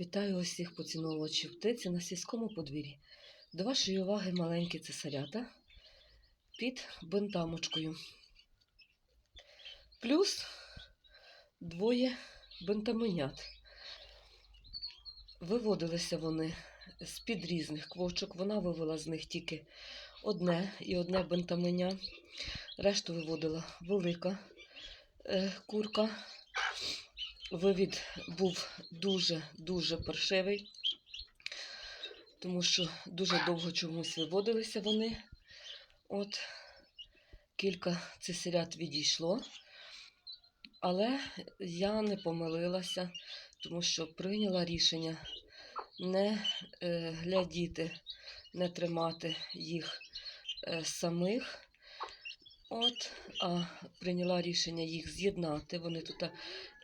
Вітаю усіх поціновувачів птиці на сільському подвір'ї. До вашої уваги маленькі цесарята під бентамочкою. Плюс двоє бентаменят. Виводилися вони з-під різних квочок. Вона вивела з них тільки одне і одне бентаменя. Решту виводила велика е, курка. Вивід був дуже-дуже паршивий, тому що дуже довго чомусь виводилися вони. От кілька цесарят відійшло, але я не помилилася, тому що прийняла рішення не е, глядіти, не тримати їх е, самих. От, а прийняла рішення їх з'єднати. Вони тут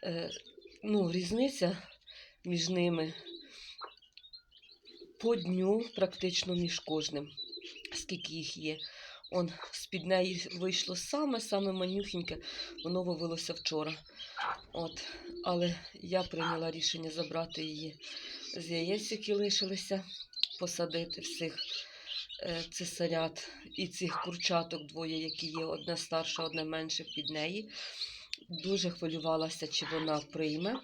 е, ну, різниця між ними по дню, практично між кожним, скільки їх є. Он з-під неї вийшло саме-саме манюхеньке, воно вивелося вчора. От. Але я прийняла рішення забрати її з яєць, які лишилися, посадити всіх цесарят і цих курчаток двоє, які є, одне старше, одне менше під неї. Дуже хвилювалася, чи вона прийме.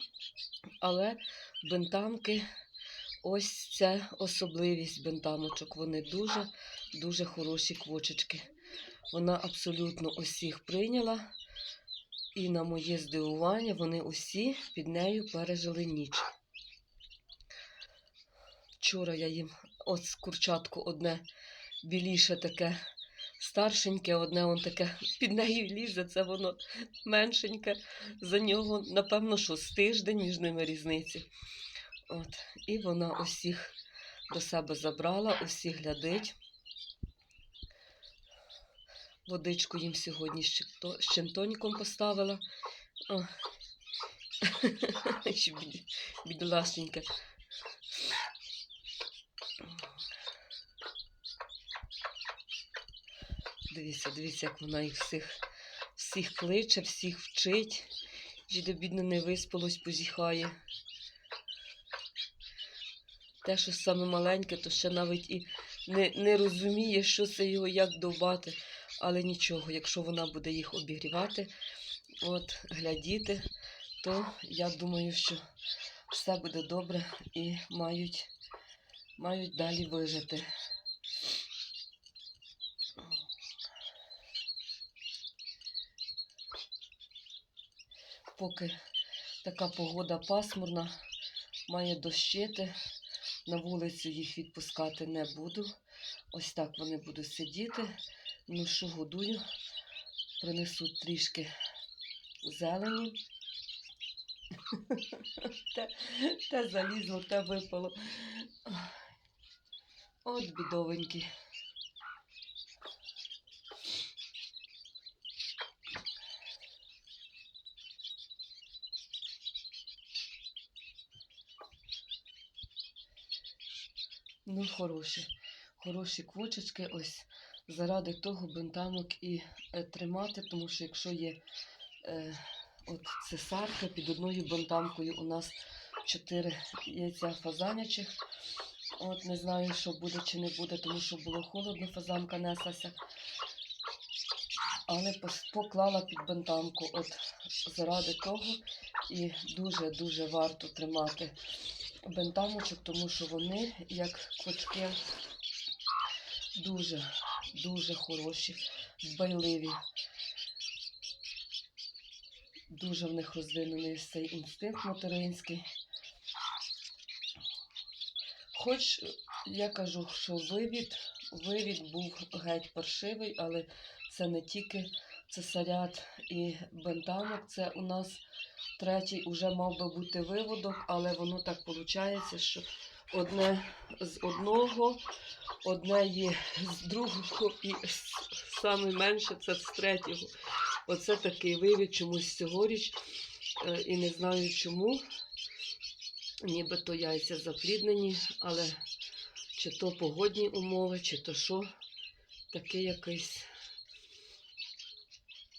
Але бентамки, ось це особливість бентамочок. Вони дуже дуже хороші квочечки. Вона абсолютно усіх прийняла. І на моє здивування, вони усі під нею пережили ніч. Вчора я їм з курчатку одне біліше таке старшеньке, одне он таке під нею лізе, це воно меншеньке. За нього, напевно, що з тиждень між ними різниці. От. І вона усіх до себе забрала, усіх глядить. Водичку їм сьогодні з чимто- з чимтоніком поставила. О. Дивіться, дивіться, як вона їх всіх, всіх кличе, всіх вчить. Жіде, бідно, не виспалось, позіхає. Те, що саме маленьке, то ще навіть і не, не розуміє, що це його, як довбати. Але нічого, якщо вона буде їх обігрівати, от, глядіти, то я думаю, що все буде добре і мають, мають далі вижити. Поки така погода пасмурна, має дощити, на вулицю їх відпускати не буду. Ось так вони будуть сидіти. Що годую, принесуть трішки зелені. Те, те залізло, те випало. От бідовенькі. Ну, хороші, хороші квочечки, ось заради того бентамок і е, тримати, тому що якщо є е, от цесарка під одною бентамкою у нас чотири яйця фазанячих. От не знаю, що буде чи не буде, тому що було холодно, фазанка неслася. Але поклала під бентамку от заради того і дуже-дуже варто тримати бентамочок, тому що вони, як квочки, дуже, дуже хороші, дбайливі. Дуже в них розвинений цей інстинкт материнський. Хоч я кажу, що вивід, вивід був геть паршивий, але це не тільки цесарят і бентамок, це у нас третій уже мав би бути виводок, але воно так виходить, що одне з одного, одне є з другого, і саме менше це з третього. Оце такий вивід чомусь цьогоріч. е, І не знаю чому. Нібито яйця запліднені, але чи то погодні умови, чи то що, такий якийсь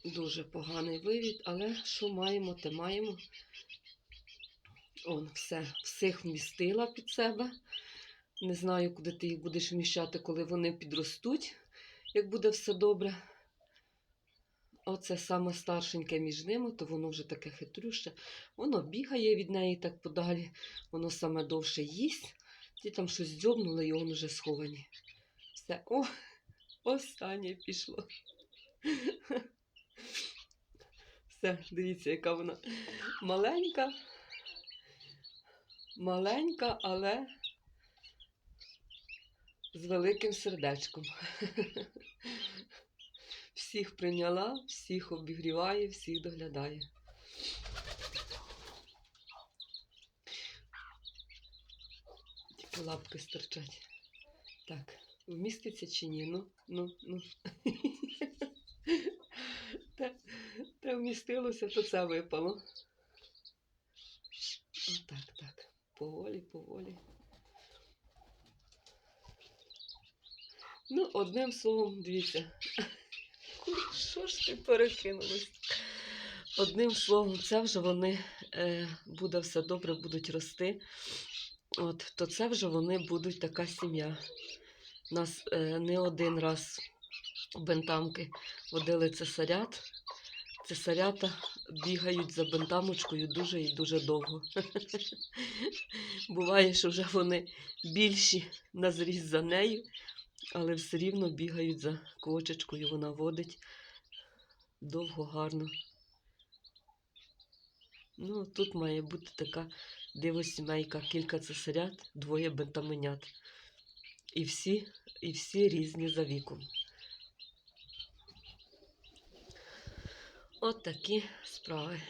дуже поганий вивід, але що маємо, те маємо. Он все, всіх вмістила під себе. Не знаю, куди ти їх будеш вміщати, коли вони підростуть, як буде все добре. Оце саме старшеньке між ними, то воно вже таке хитрюще. Воно бігає від неї так подалі, воно саме довше їсть. Ті там щось дзьобнули, і воно вже сховані. Все, о, останнє пішло. Все, дивіться, яка вона маленька. Маленька, але з великим сердечком. Всіх прийняла, всіх обігріває, всіх доглядає. Лапки стирчать. Так, вміститься чи ні? Ну, ну, ну. Те, те вмістилося, то це випало. Отак, так. Поволі, поволі. Ну, одним словом, дивіться. Що ж ти перекинулась? Одним словом, це вже вони е, буде все добре, будуть рости. От, то це вже вони будуть така сім'я. Нас е, не один раз бентамки водили цесарят. Цесарята бігають за бентамочкою дуже і дуже довго. Буває, що вже вони більші на зріз за нею, але все рівно бігають за кочечкою, вона водить довго, гарно. Ну, тут має бути така дивосімейка, кілька цесарят, двоє бентаменят. І всі, і всі різні за віком. От такі справи.